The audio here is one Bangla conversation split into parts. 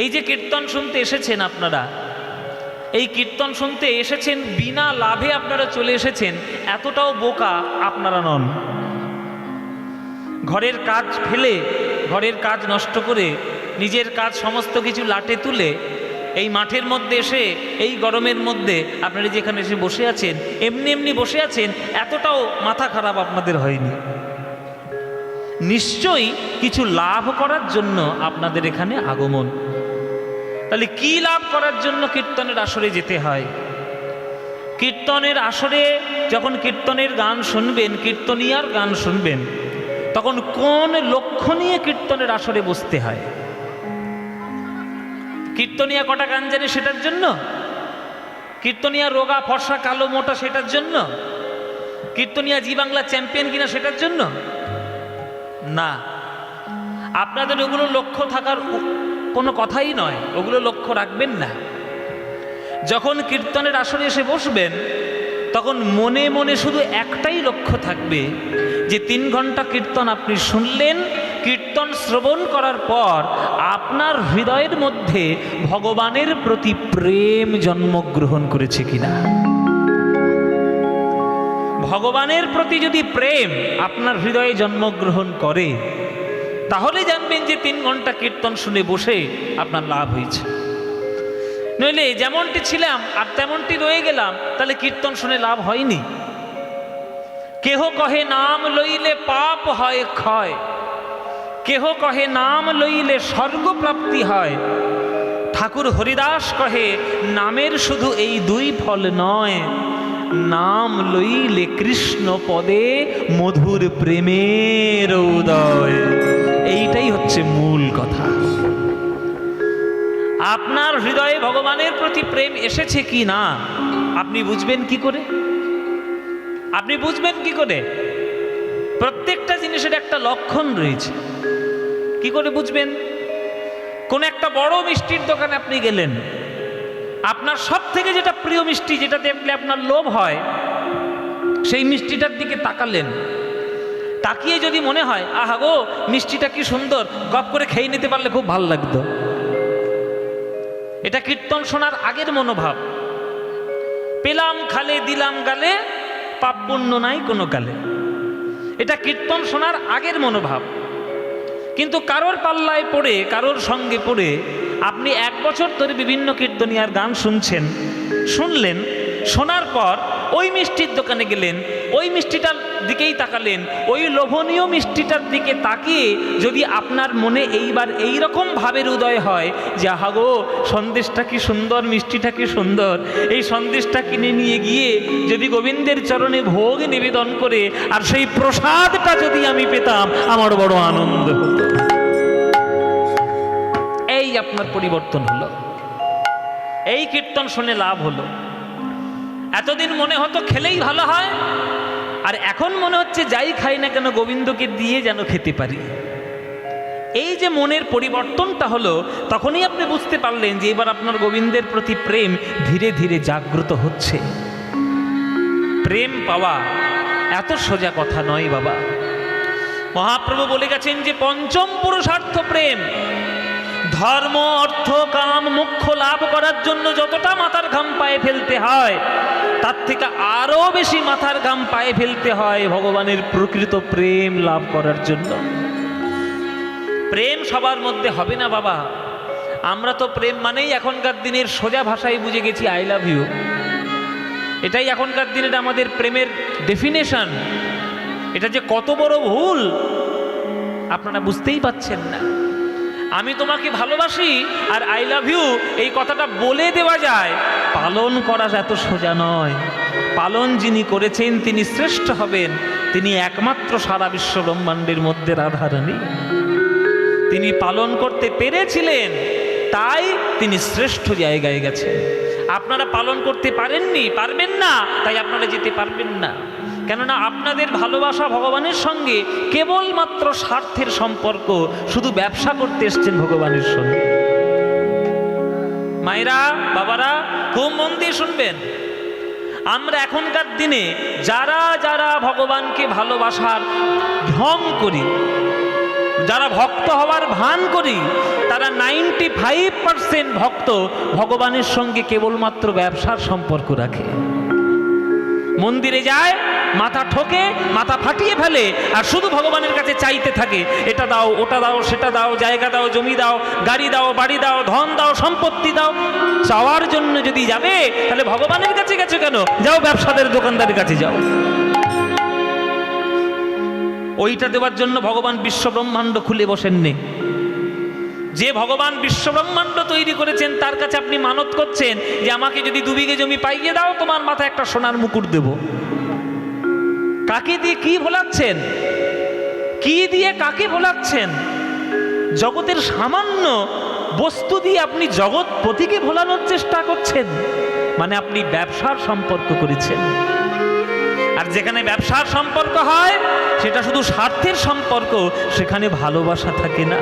এই যে কীর্তন শুনতে এসেছেন আপনারা, এই কীর্তন শুনতে এসেছেন বিনা লাভে আপনারা চলে এসেছেন, এতটাও বোকা আপনারা নন। ঘরের কাজ ফেলে, ঘরের কাজ নষ্ট করে, নিজের কাজ সমস্ত কিছু লাটে তুলে, এই মাঠের মধ্যে এসে, এই গরমের মধ্যে আপনারা যেখানে এসে বসে আছেন, এমনি এমনি বসে আছেন, এতটাও মাথা খারাপ আপনাদের হয়নি। নিশ্চয়ই কিছু লাভ করার জন্য আপনাদের এখানে আগমন। তাহলে কি লাভ করার জন্য কীর্তনের আসরে যেতে হয়? কীর্তনের আসরে যখন কীর্তনের গান শুনবেন, কীর্তনিয়ার গান শুনবেন, তখন কোন লক্ষ্য নিয়ে কীর্তনের আসরে বসতে হয়? কীর্তনিয়া কটা গান জানে সেটার জন্য? কীর্তনিয়া রোগা, ফর্সা, কালো, মোটা সেটার জন্য? কীর্তনিয়া জি বাংলা চ্যাম্পিয়ন কিনা সেটার জন্য? না। আপনাদের ওগুলো লক্ষ্য থাকার কোনো কথাই নয়, ওগুলো লক্ষ্য রাখবেন না। যখন কীর্তনের আসরে এসে বসবেন, তখন মনে মনে শুধু একটাই লক্ষ্য থাকবে, যে তিন ঘণ্টা কীর্তন আপনি শুনলেন, কীর্তন শ্রবণ করার পর আপনার হৃদয়ের মধ্যে ভগবানের প্রতি প্রেম জন্মগ্রহণ করেছে কিনা। ভগবানের প্রতি যদি প্রেম আপনার হৃদয়ে জন্মগ্রহণ করে তাহলে জানবেন যে তিন ঘণ্টা কীর্তন শুনে বসে আপনার লাভ হয়েছে। নইলে যেমনটি ছিলাম আর তেমনটি রয়ে গেলাম, তাহলে কীর্তন শুনে লাভ হয়নি। কেহ কহে নাম লইলে পাপ হয় ক্ষয়, কেহ কহে নাম লইলে স্বর্গপ্রাপ্তি হয়। ঠাকুর হরিদাস কহে, নামের শুধু এই দুই ফল নয়, নাম লইলে কৃষ্ণ পদে মধুর প্রেমের উদয়। এইটাই হচ্ছে মূল কথা। আপনার হৃদয়ে ভগবানের প্রতি প্রেম এসেছে কি না, আপনি বুঝবেন কি করে? আপনি বুঝবেন কি করে? প্রত্যেকটা জিনিসের একটা লক্ষণ রয়েছে। কি করে বুঝবেন? কোন একটা বড় মিষ্টির দোকানে আপনি গেলেন। আপনার সব থেকে যেটা প্রিয় মিষ্টি যেটা দেখলে আপনার লোভ হয়, সেই মিষ্টিটার দিকে তাকালেন। তাকিয়ে যদি মনে হয়, আহা গো, মিষ্টিটা কি সুন্দর, গপ করে খেয়ে নিতে পারলে খুব ভালো লাগতো। এটা কীর্তন শোনার আগের মনোভাব। পেলাম খালে, দিলাম গালে, পাপ পুণ্য নাই কোনো গালে। এটা কীর্তন শোনার আগের মনোভাব। কিন্তু কারোর পাল্লায় পড়ে, কারোর সঙ্গে পড়ে, আপনি এক বছর ধরে বিভিন্ন কীর্তনিয়ার গান শুনছেন, শুনলেন, শোনার পর ওই মিষ্টির দোকানে গেলেন, ওই মিষ্টিটার দিকেই তাকালেন, ওই লোভনীয় মিষ্টিটার দিকে তাকিয়ে যদি আপনার মনে এইবার এই রকম ভাবের উদয় হয় যে, আহা গো, সন্দেশটা কি সুন্দর, মিষ্টিটা কি সুন্দর? এই সন্দেশটা কিনে নিয়ে গিয়ে যদি গোবিন্দের চরণে ভোগ নিবেদন করে, আর সেই প্রসাদটা যদি আমি পেতাম, আমার বড় আনন্দ এই আপনার পরিবর্তন হলো। এই কীর্তন শুনে লাভ হলো। এতদিন মনে হতো খেলেই ভালো হয়, আর এখন মনে হচ্ছে যাই খাই না কেন গোবিন্দকে দিয়ে যেন খেতে পারি। এই যে মনের পরিবর্তনটা হলো, তখনই আপনি বুঝতে পারলেন যে এবার আপনার গোবিন্দের প্রতি প্রেম ধীরে ধীরে জাগ্রত হচ্ছে। প্রেম পাওয়া এত সোজা কথা নয় বাবা। মহাপ্রভু বলে গেছেন যে পঞ্চম পুরুষার্থ প্রেম। ধর্ম, অর্থ, কাম মুখ্য লাভ করার জন্য যতটা মাথার ঘাম পায়ে ফেলতে হয় তার থেকে আরও বেশি মাথার ঘাম পায়ে ফেলতে হয় ভগবানের প্রকৃত প্রেম লাভ করার জন্য। প্রেম সবার মধ্যে হবে না বাবা। আমরা তো প্রেম মানেই এখনকার দিনের সোজা ভাষায় বুঝে গেছি আই লাভ ইউ এটাই এখনকার দিনের আমাদের প্রেমের ডেফিনেশন এটা যে কত বড় ভুল, আপনারা বুঝতেই পাচ্ছেন না। আমি তোমাকে ভালোবাসি আর আই লাভ ইউ এই কথাটা বলে দেওয়া যায়। পালন করা এত সোজা নয়। পালন যিনি করেছেন, তিনি শ্রেষ্ঠ হবেন। তিনি একমাত্র সারা বিশ্ব ব্রহ্মাণ্ডের মধ্যে রাধারানী তিনি পালন করতে পেরেছিলেন, তাই তিনি শ্রেষ্ঠ জায়গায় গেছেন। আপনারা পালন করতে পারেননি, পারবেন না, তাই আপনারা যেতে পারবেন না। কেননা আপনাদের ভালোবাসা ভগবানের সঙ্গে কেবলমাত্র স্বার্থের সম্পর্ক, শুধু ব্যবসা করতে এসছেন ভগবানের সঙ্গে। মায়েরা, বাবারা, খুব মন দিয়ে শুনবেন। আমরা এখনকার দিনে যারা যারা ভগবানকে ভালোবাসার ঢং করি, যারা ভক্ত হওয়ার ভান করি, তারা নাইনটি ফাইভ পার্সেন্ট ভক্ত ভগবানের সঙ্গে কেবলমাত্র ব্যবসার সম্পর্ক রাখে। মন্দিরে যায়, মাথা ঠোকে, মাথা ফাটিয়ে ফেলে, আর শুধু ভগবানের কাছে চাইতে থাকে, এটা দাও, ওটা দাও, সেটা দাও, জায়গা দাও, জমি দাও, গাড়ি দাও, বাড়ি দাও, ধন দাও, সম্পত্তি দাও, চাওয়ার জন্য যদি যাবে, তাহলে ভগবানের কাছে গেছো কেন? যাও ব্যবসাদের দোকানদারের কাছে যাও। ওইটা দেওয়ার জন্য ভগবান বিশ্ব ব্রহ্মাণ্ড খুলে বসেননি। যে ভগবান বিশ্বব্রহ্মাণ্ড তৈরি করেছেন, তার কাছে আপনি মানত করছেন যে আমাকে যদি দু বিঘে জমি পাইয়ে দাও, তোমার মাথায় একটা সোনার মুকুট দেব। কাকে দিয়ে কি ভোলাচ্ছেন? কি দিয়ে কাকে ভোলাচ্ছেন? জগতের সামান্য বস্তু দিয়ে আপনি জগৎপতিকে ভোলানোর চেষ্টা করছেন মানে আপনি ব্যবসার সম্পর্ক করেছেন। আর যেখানে ব্যবসার সম্পর্ক হয়, সেটা শুধু স্বার্থের সম্পর্ক, সেখানে ভালোবাসা থাকে না।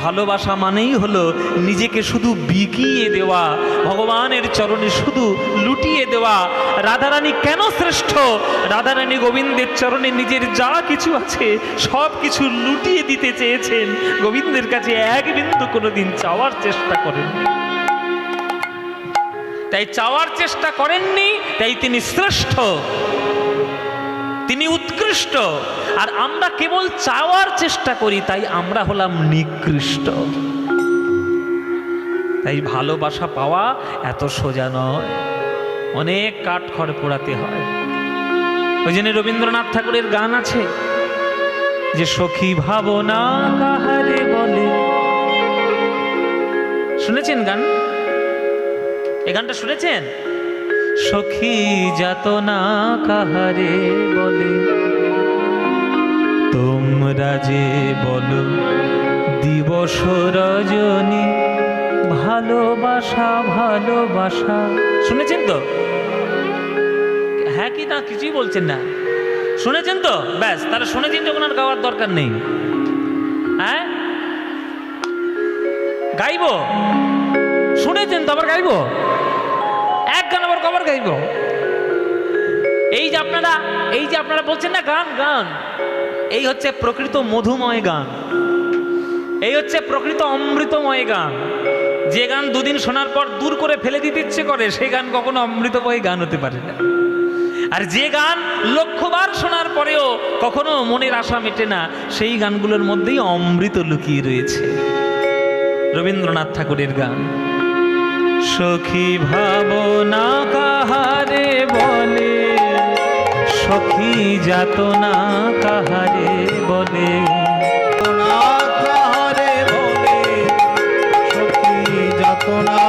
ভালোবাসা মানেই হলো নিজেকে শুধু বিকিয়ে দেওয়া, ভগবানের চরণে শুধু লুটিয়ে দেওয়া। রাধারানী কেন শ্রেষ্ঠ? রাধারানী গোবিন্দের চরণে নিজের যা কিছু আছে, সব কিছু লুটিয়ে দিতে চেয়েছেন। গোবিন্দের কাছে এক বিন্দু কোনোদিন চাওয়ার চেষ্টা করেন তাই চাওয়ার চেষ্টা করেননি, তাই তিনি শ্রেষ্ঠ। তিনি উৎকৃষ্ট। আর আমরা কেবল চাওয়ার চেষ্টা করি, তাই আমরা হলাম নিকৃষ্ট। তাই ভালোবাসা পাওয়া এত সোজা নয়। অনেক কাঠ খড় পোড়াতে হয়। ওই জন্য রবীন্দ্রনাথ ঠাকুরের গান আছে, যে সখী ভাবনা কাহারে বলে। শুনেছেন গান? এই গানটা শুনেছেন? সখী যাতনা কাহারে বলে? তোমরা যে বলো, দিবস রজনী, ভালোবাসা ভালোবাসা। শুনেছেন তো? হ্যাঁ কি না, কিছুই বলছেন না। শুনেছেন তো? ব্যাস তারা শুনেছেন যখন আর গাওয়ার দরকার নেই। হ্যাঁ? গাইবো? শুনেছেন তো? আবার গাইবো? আবার গাইব। এই যে আপনারা, এই যে আপনারা বলছেন না গান গান, এই হচ্ছে প্রকৃত মধুময় গান। এই হচ্ছে প্রকৃত অমৃতময় গান। যে গান দুদিন শোনার পর দূর করে ফেলে দিতে ইচ্ছে করে, সেই গান কখনো অমৃতময় গান হতে পারে না। আর যে গান লক্ষ্যবার শোনার পরেও কখনো মনের আশা মেটে না, সেই গানগুলোর মধ্যেই অমৃত লুকিয়ে রয়েছে। রবীন্দ্রনাথ ঠাকুরের গান। সখী ভাবনা কাহারে বলে? সখী যাতনা কাহারে বলে? না কাহারে বলে? সখী যাতনা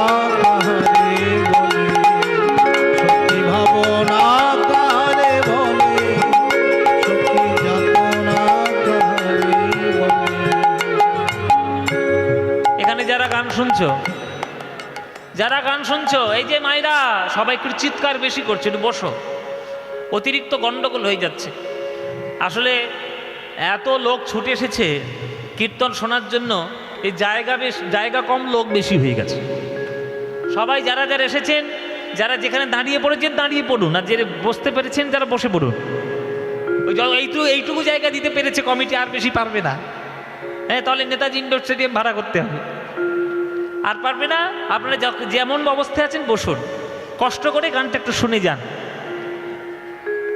কাহারে বলে? সখী ভাবনা কাহারে বলে? সখী যাতনা কাহারে বলে? এখানে যারা গান শুনছো যারা গান শুনছো, এই যে মায়েরা, সবাই একটু চিৎকার বেশি করছে, একটু বসো। অতিরিক্ত গন্ডগোল হয়ে যাচ্ছে। আসলে এত লোক ছুটে এসেছে, কীর্তন শোনার জন্য, এই জায়গা বেশ, জায়গা কম লোক বেশি হয়ে গেছে। সবাই যারা যারা এসেছেন, যারা যেখানে দাঁড়িয়ে পড়েছেন, দাঁড়িয়ে পড়ুন, আর যে বসতে পেরেছেন যারা বসে পড়ুন। ওই এইটুকু এইটুকু জায়গা দিতে পেরেছে কমিটি, আর বেশি পারবে না। হ্যাঁ তাহলে নেতাজি ইন্ডোর স্টেডিয়াম ভাড়া করতে হবে। আর পারবে না? আপনারা যেমন অবস্থায় আছেন, বসুন। কষ্ট করে গানটা একটু শুনে যান।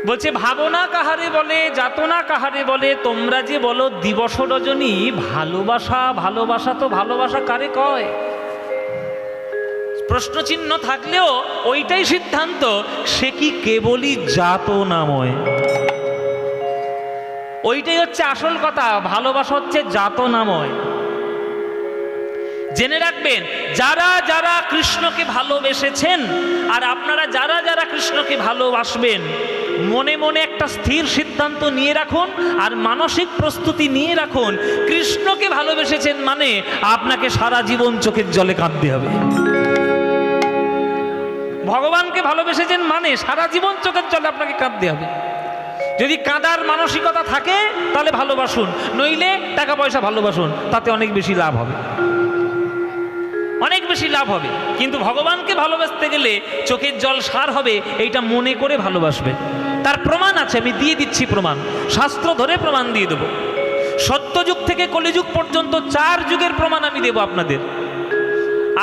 বলছে ভাবনা কাহারে বলে যাতনা কাহারে বলে, তোমরা যে বলো দিবস রজনী, ভালোবাসা ভালোবাসা তো ভালোবাসা কারে কয়? প্রশ্নচিহ্ন থাকলেও ওইটাই সিদ্ধান্ত, সে কি কেবলই যাতনাময় ওইটাই হচ্ছে আসল কথা, ভালোবাসা হচ্ছে যাতনাময় জেনে রাখবেন, যারা যারা কৃষ্ণকে ভালোবেসেছেন আর আপনারা যারা যারা কৃষ্ণকে ভালোবাসবেন, মনে মনে একটা স্থির সিদ্ধান্ত নিয়ে রাখুন আর মানসিক প্রস্তুতি নিয়ে রাখুন। কৃষ্ণকে ভালোবেসেছেন মানে আপনাকে সারা জীবন চোখের জলে কাঁদতে হবে। ভগবানকে ভালোবেসেছেন মানে সারা জীবন চোখের জলে আপনাকে কাঁদতে হবে। যদি কাঁদার মানসিকতা থাকে, তাহলে ভালোবাসুন। নইলে টাকা পয়সা ভালোবাসুন, তাতে অনেক বেশি লাভ হবে। অনেক বেশি লাভ হবে। কিন্তু ভগবানকে ভালোবাসতে গেলে চোখের জল সার হবে, এইটা মনে করে ভালোবাসবে। তার প্রমাণ আছে, আমি দিয়ে দিচ্ছি প্রমাণ। শাস্ত্র ধরে প্রমাণ দিয়ে দেবো। সত্যযুগ থেকে কলিযুগ পর্যন্ত চার যুগের প্রমাণ আমি দেব আপনাদের।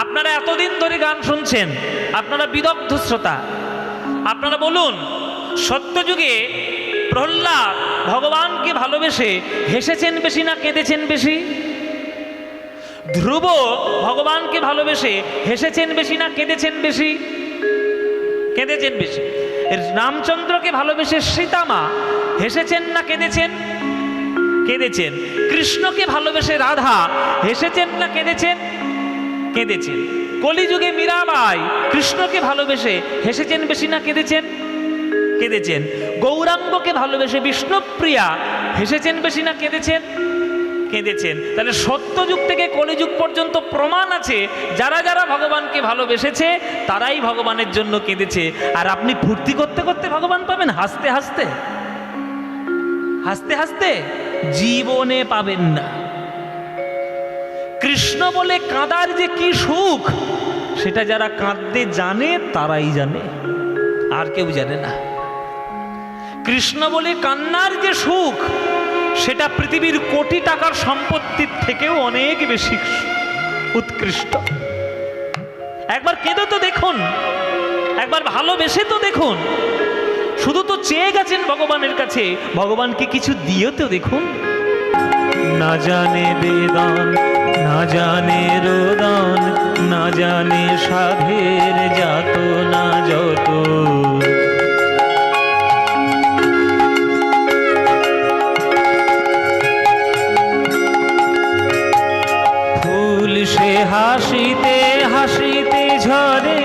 আপনারা এতদিন ধরে গান শুনছেন, আপনারা বিদগ্ধ শ্রোতা। আপনারা বলুন, সত্যযুগে প্রহ্লাদ ভগবানকে ভালোবেসে হেসেছেন বেশি না কেঁদেছেন বেশি? ধ্রুব ভগবানকে ভালোবেসে হেসেছেন বেশি না কেঁদেছেন বেশি? কেঁদেছেন বেশি। রামচন্দ্রকে ভালোবেসে সীতামা হেসেছেন না কেঁদেছেন? কেঁদেছেন। কৃষ্ণকে ভালোবেসে রাধা হেসেছেন না কেঁদেছেন? কেঁদেছেন। কলিযুগে মীরাবাই কৃষ্ণকে ভালোবেসে হেসেছেন বেশি না কেঁদেছেন? কেঁদেছেন। গৌরাঙ্গকে ভালোবেসে বিষ্ণুপ্রিয়া হেসেছেন বেশি না কেঁদেছেন? কেঁদেছেন। তাহলে সত্যযুগ থেকে কলিযুগ পর্যন্ত প্রমাণ আছে, যারা যারা ভগবানকে ভালোবেসেছে, তারাই ভগবানের জন্য কেঁদেছে। আর আপনি ফুর্তি করতে করতে ভগবান পাবেন, হাসতে হাসতে। হাসতে হাসতে জীবনে পাবেন না। কৃষ্ণ বলে কাঁদার যে কি সুখ, সেটা যারা কাঁদতে জানে, তারাই জানে। আর কেউ জানে না। কৃষ্ণ বলে কান্নার যে সুখ সেটা পৃথিবীর কোটি টাকার সম্পত্তির থেকেও অনেক বেশি উৎকৃষ্ট। একবার কেঁদে তো দেখুন, একবার ভালোবেসে তো দেখুন। শুধু তো চেয়ে গেছেন ভগবানের কাছে, ভগবানকে কিছু দিয়ে তো দেখুন। না জানে বেদন, না জানে রোদন, না জানে সাধের যাত না যত সে হাসিতে হাসিতে ঝরে,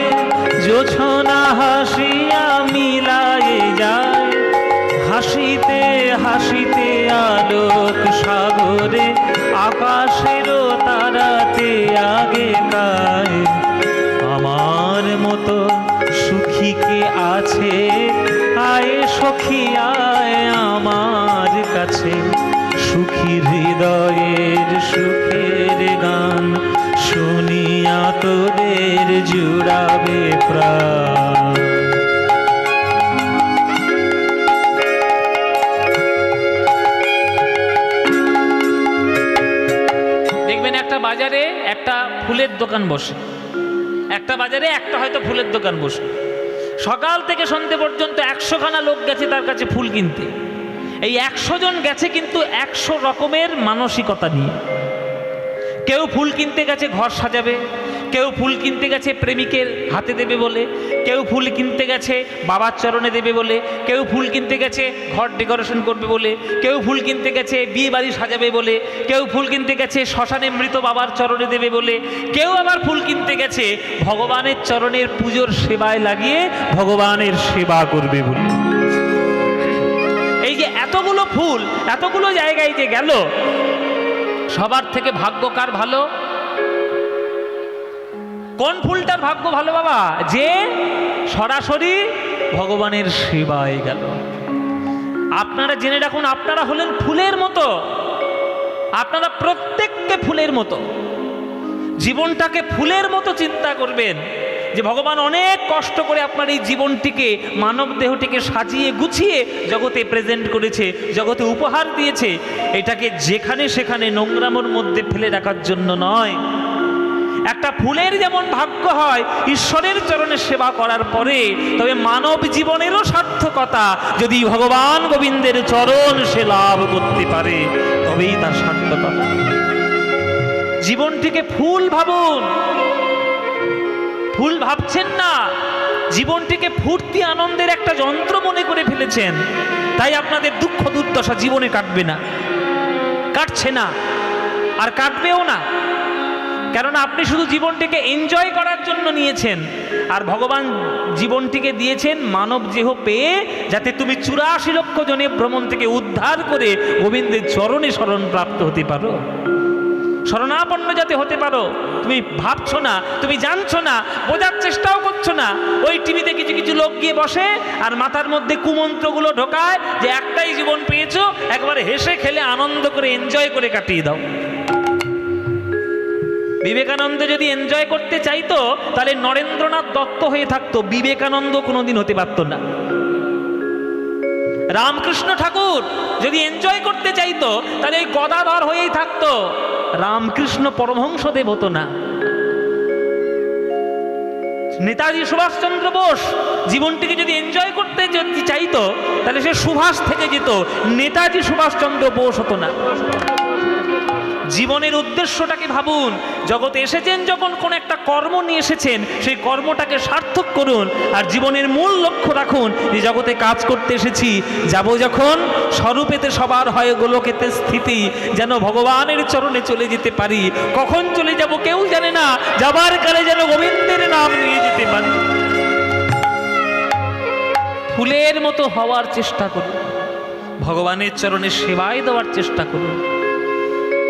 জোছনা হাসিয়া মিলায়ে যায়। হাসিতে হাসিতে আলোক সাগরে আকাশেরও তারাতে আগে গায় আমার মতো সুখী কে আছে, আয় সখী, আয় আমার কাছে। সুখী হৃদয়ের তোদের জুড়াবে প্রাণ। দেখবেন একটা বাজারে একটা ফুলের দোকান বসে। একটা বাজারে একটা হয়তো ফুলের দোকান বসে। সকাল থেকে সন্ধে পর্যন্ত একশোখানা লোক গেছে তার কাছে ফুল কিনতে। এই একশো জন গেছে কিন্তু একশো রকমের মানসিকতা নিয়ে। কেউ ফুল কিনতে গেছে, ঘর সাজাবে। কেউ ফুল কিনতে গেছে প্রেমিকের হাতে দেবে বলে, কেউ ফুল কিনতে গেছে বাবার চরণে দেবে বলে, কেউ ফুল কিনতে গেছে ঘর ডেকোরেশন করবে বলে, কেউ ফুল কিনতে গেছে বিয়ে বাড়ি সাজাবে বলে, কেউ ফুল কিনতে গেছে শ্মশানে মৃত বাবার চরণে দেবে বলে, কেউ আবার ফুল কিনতে গেছে ভগবানের চরণের পুজোর সেবায় লাগিয়ে ভগবানের সেবা করবে বলে। এই যে এতগুলো ফুল, এতগুলো জায়গায় যে গেল, সবার থেকে ভাগ্য কার ভালো? কোন ফুলটার ভাগ্য ভালো বাবা? যে সরাসরি ভগবানের সেবায় গেল। আপনারা জেনে রাখুন, আপনারা হলেন ফুলের মতো। আপনারা প্রত্যেককে ফুলের মতো। জীবনটাকে ফুলের মতো চিন্তা করবেন যে ভগবান অনেক কষ্ট করে আপনার এই জীবনটিকে, মানব দেহটিকে সাজিয়ে গুছিয়ে জগতে প্রেজেন্ট করেছে, জগতে উপহার দিয়েছে। এটাকে যেখানে সেখানে নোংরামোর মধ্যে ফেলে রাখার জন্য নয়। একটা ফুলের যেমন ভাগ্য হয়, ঈশ্বরের চরণে সেবা করার পরে তবে মানব জীবনেরও সার্থকতা যদি ভগবান গোবিন্দের চরণ সে লাভ করতে পারে, তবেই তার সার্থকতা। জীবনটিকে ফুল ভাবুন। ফুল ভাবছেন না, জীবনটিকে ফুর্তি আনন্দের একটা যন্ত্র মনে করে ফেলেছেন, তাই আপনাদের দুঃখ দুর্দশা জীবনে কাটবে না। কাটছে না, আর কাটবেও না। কেননা আপনি শুধু জীবনটিকে এনজয় করার জন্য নিয়েছেন, আর ভগবান জীবনটিকে দিয়েছেন মানব দেহ পেয়ে, যাতে তুমি চুরাশি লক্ষ জনের ভ্রমণ থেকে উদ্ধার করে গোবিন্দের চরণে শরণ প্রাপ্ত হতে পারো। শরণাপন্ন যাতে হতে পারো, তুমি ভাবছ না, তুমি জানছো না, বোঝার চেষ্টাও করছ না। ওই টিভিতে কিছু কিছু লোক গিয়ে বসে, আর মাথার মধ্যে কুমন্ত্রগুলো ঢোকায় যে একটাই জীবন পেয়েছ, একবারে হেসে খেলে আনন্দ করে এনজয় করে কাটিয়ে দাও। বিবেকানন্দ যদি এনজয় করতে চাইতো, তাহলে নরেন্দ্রনাথ দত্ত হয়ে থাকতো। বিবেকানন্দ কোনোদিন হতে পারতো না। রামকৃষ্ণ ঠাকুর যদি এনজয় করতে চাইতো, তাহলে এই গদাধর হয়েই থাকতো। রামকৃষ্ণ পরমহংসদেব হতো না। নেতাজি সুভাষচন্দ্র বোস জীবনটিকে যদি এনজয় করতে যদি চাইতো, তাহলে সে সুভাষ থেকে যেত। নেতাজি সুভাষচন্দ্র বোস হতো না। জীবনের উদ্দেশ্যটাকে ভাবুন। জগতে এসেছেন যখন কোন একটা কর্ম নিয়ে এসেছেন, সেই কর্মটাকে সার্থক করুন আর জীবনের মূল লক্ষ্য রাখুন যে জগতে কাজ করতে এসেছি। যাব যখন স্বরূপেতে সবার হয় গোলকেতে স্থিতি, যেন ভগবানের চরণে চলে যেতে পারি। কখন চলে যাব কেউ জানে না, যাবার কালে যেন গোবিন্দের নাম নিয়ে যেতে পারি। ফুলের মতো হওয়ার চেষ্টা করুন। ভগবানের চরণে সেবায় দেওয়ার চেষ্টা করুন।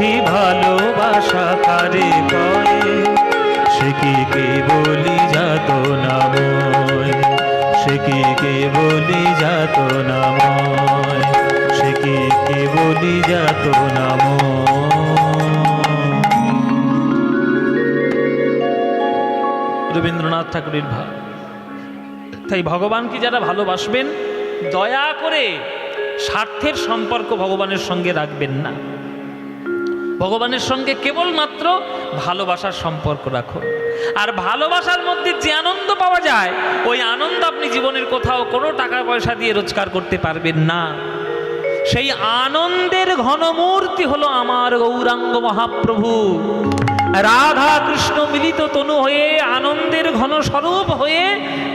সখী ভালোবাসা কারে কয় সে কি কে বলি যাত নাময়? সে কি কে বলি যাত নাময়? সে কি কে বলি যাত নাময়? রবীন্দ্রনাথ ঠাকুরের ভাব। তাই ভগবানকে যারা ভালোবাসবেন, দয়া করে স্বার্থের সম্পর্ক ভগবানের সঙ্গে রাখবেন না। ভগবানের সঙ্গে কেবলমাত্র ভালোবাসার সম্পর্ক রাখো। আর ভালোবাসার মধ্যে যে আনন্দ পাওয়া যায়, ওই আনন্দ আপনি জীবনের কোথাও কোনো টাকা পয়সা দিয়ে রোজগার করতে পারবেন না। সেই আনন্দের ঘনমূর্তি হলো আমার গৌরাঙ্গ মহাপ্রভু। রাধা কৃষ্ণ মিলিত তনু হয়ে, আনন্দের ঘন স্বরূপ হয়ে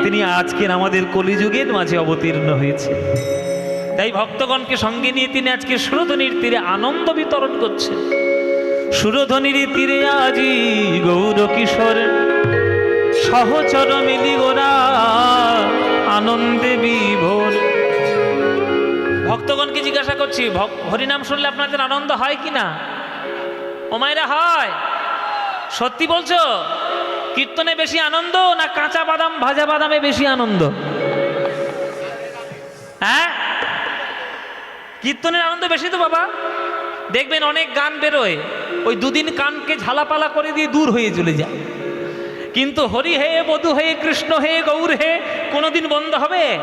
তিনি আজকের আমাদের কলিযুগের মাঝে অবতীর্ণ হয়েছে। তাই ভক্তগণকে সঙ্গে নিয়ে তিনি আজকে সুরধ্বনির তীরে আনন্দ বিতরণ করছেন। সুরধ্বনির তীরে আজি গৌর কিশোর, সহচর মিলি গোরা আনন্দে বিভোর। ভক্তগণকে জিজ্ঞাসা করছি হরিনাম শুনলে আপনাদের আনন্দ হয় কি না? ওমাইরা হয়। সত্যি বলছো? কীর্তনে বেশি আনন্দ না কাঁচা বাদাম, ভাজা বাদামে বেশি আনন্দ? হ্যাঁ? কীর্তনের আনন্দ বেশি তো বাবা। দেখবেন অনেক গান বেরোয়। ওই দুদিন কানকে ঝালাপালা করে দিয়ে দূর হয়ে চলে যায়। কিন্তু হরি হে, বধু হে, কৃষ্ণ হে, গৌর হে, কোনোদিন বন্ধ হবে?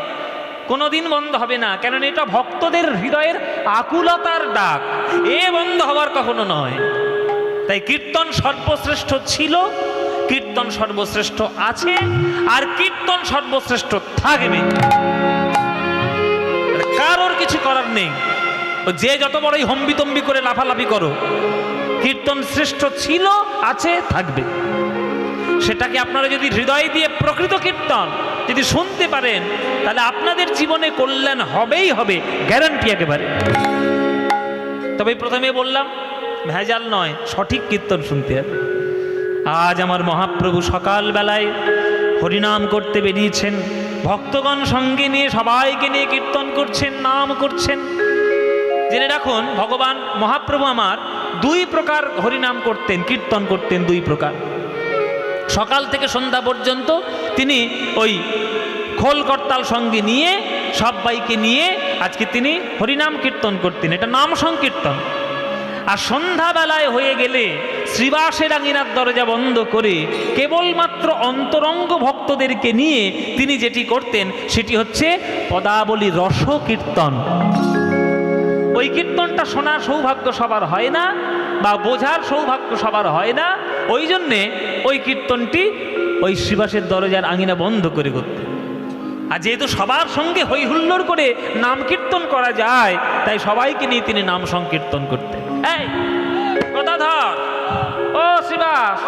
কোনোদিন বন্ধ হবে না। কেন এটা ভক্তদের হৃদয়ের আকুলতার ডাক। এ বন্ধ হওয়ার কখনো নয়। তাই কীর্তন সর্বশ্রেষ্ঠ ছিল, কীর্তন সর্বশ্রেষ্ঠ আছে, আর কীর্তন সর্বশ্রেষ্ঠ থাকবে। কারোর কিছু করার নেই। যে যত বড়ই হম্বিতম্বি করে লাফালাফি করো কীর্তন শ্রেষ্ঠ ছিল, আছে, থাকবে। সেটাকে আপনারা যদি হৃদয় দিয়ে প্রকৃত কীর্তন যদি শুনতে পারেন, তাহলে আপনাদের জীবনে কল্যাণ হবেই হবে, গ্যারান্টি একেবারে। তবে প্রথমে বললাম, ভেজাল নয়, সঠিক কীর্তন শুনতে হবে। আজ আমার মহাপ্রভু সকালবেলায় হরিনাম করতে বেরিয়েছেন, ভক্তগণ সঙ্গে নিয়ে সবাইকে নিয়ে কীর্তন করছেন, নাম করছেন। জেনে রাখুন, ভগবান মহাপ্রভু আমার দুই প্রকার হরিনাম করতেন, কীর্তন করতেন দুই প্রকার। সকাল থেকে সন্ধ্যা পর্যন্ত তিনি ওই খোল করতাল সঙ্গে নিয়ে সবাইকে নিয়ে আজকে তিনি হরিনাম কীর্তন করতেন। এটা নাম সংকীর্তন। আর সন্ধ্যাবেলায় হয়ে গেলে শ্রীবাসের আঙিনার দরজা বন্ধ করে কেবলমাত্র অন্তরঙ্গ ভক্তদেরকে নিয়ে তিনি যেটি করতেন, সেটি হচ্ছে পদাবলী রস কীর্তন ওই কীর্তনটা শোনার সৌভাগ্য সবার হয় না বা বোঝার সৌভাগ্য সবার হয় না, ওই জন্যে ওই কীর্তনটি ওই শ্রীবাসের দরজার আঙিনা বন্ধ করে করতেন আর যেহেতু সবার সঙ্গে হই হুল্লোড় করে নাম কীর্তন করা যায়, তাই সবাইকে নিয়ে তিনি নাম সংকীর্তন করতেন। এই, কথা ধর। ও শ্রীবাস,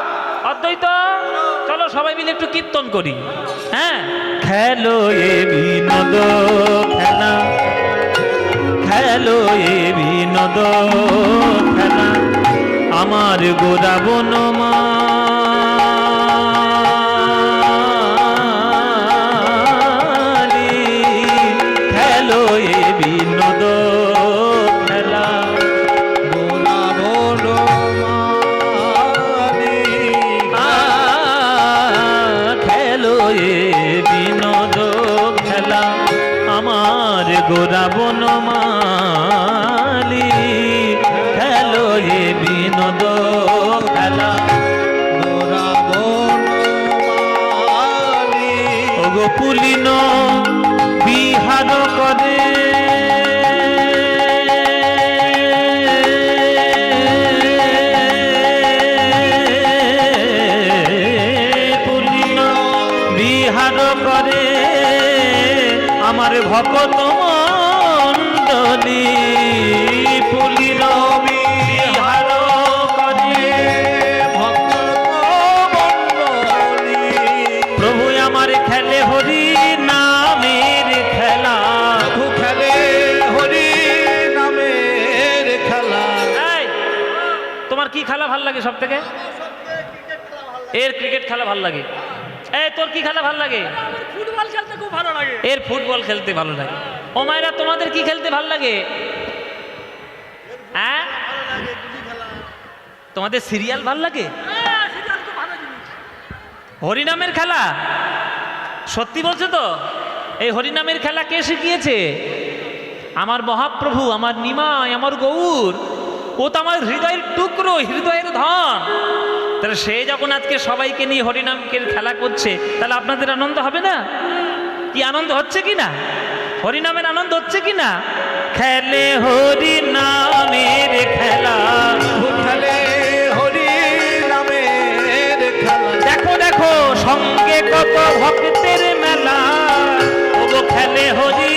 অদ্বৈত, চলো সবাই মিলে একটু কীর্তন করি। হ্যাঁ? খেলো এ বিনোদ খেলা। খেলো এ বিনোদ খেলা। আমার গোরা বনমা ভকত মণ্ডলী পুলিন বিহার করে। ভক্ত মণ্ডলী প্রভু আমার খেলে হরি নামের খেলা। প্রভু খেলে হরি নামের খেলা। এই, তোমার কি খেলা ভালো লাগে সব থেকে এর ক্রিকেট খেলা ভালো লাগে। এই তোর কি খেলা ভালো লাগে ফুটবল খেলতে খুব ভালো লাগে এর ফুটবল খেলতে ভালো লাগে। ও মায়েরা তোমাদের কি খেলতে ভালো লাগে? হ্যাঁ? তোমাদের সিরিয়াল ভালো লাগে? হরিনামের খেলা? সত্যি বলছো তো? এই হরিনামের খেলা কে শিখিয়েছে? আমার মহাপ্রভু, আমার নিমাই, আমার গৌর। ও তো আমার হৃদয়ের টুকরো, হৃদয়ের ধন। তাহলে সে যখন আজকে সবাইকে নিয়ে হরিনামকে খেলা করছে, তাহলে আপনাদের আনন্দ হবে না? কি আনন্দ হচ্ছে কি না? হরিনামের আনন্দ হচ্ছে কি না? খেলে হরি নামের খেলা। খেলে হরি নামের খেলা। দেখো দেখো সঙ্গে কত ভক্তের মেলা। খেলে হরি